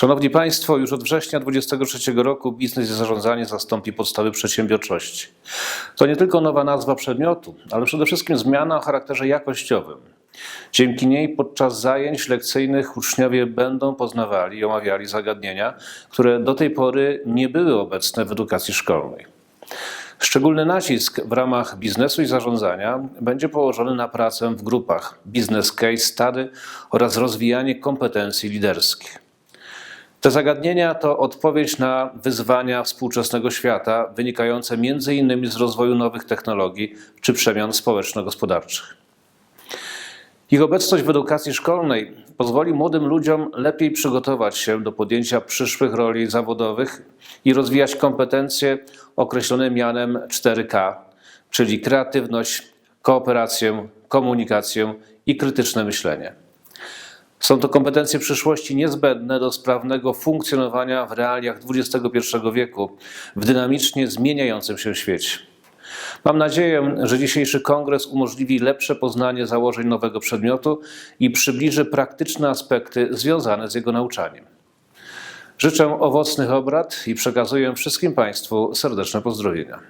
Szanowni Państwo, już od września 2023 roku biznes i zarządzanie zastąpi podstawy przedsiębiorczości. To nie tylko nowa nazwa przedmiotu, ale przede wszystkim zmiana o charakterze jakościowym. Dzięki niej podczas zajęć lekcyjnych uczniowie będą poznawali i omawiali zagadnienia, które do tej pory nie były obecne w edukacji szkolnej. Szczególny nacisk w ramach biznesu i zarządzania będzie położony na pracę w grupach, business case study oraz rozwijanie kompetencji liderskich. Te zagadnienia to odpowiedź na wyzwania współczesnego świata wynikające m.in. z rozwoju nowych technologii czy przemian społeczno-gospodarczych. Ich obecność w edukacji szkolnej pozwoli młodym ludziom lepiej przygotować się do podjęcia przyszłych roli zawodowych i rozwijać kompetencje określone mianem 4K, czyli kreatywność, kooperację, komunikację i krytyczne myślenie. Są to kompetencje przyszłości niezbędne do sprawnego funkcjonowania w realiach XXI wieku w dynamicznie zmieniającym się świecie. Mam nadzieję, że dzisiejszy kongres umożliwi lepsze poznanie założeń nowego przedmiotu i przybliży praktyczne aspekty związane z jego nauczaniem. Życzę owocnych obrad i przekazuję wszystkim Państwu serdeczne pozdrowienia.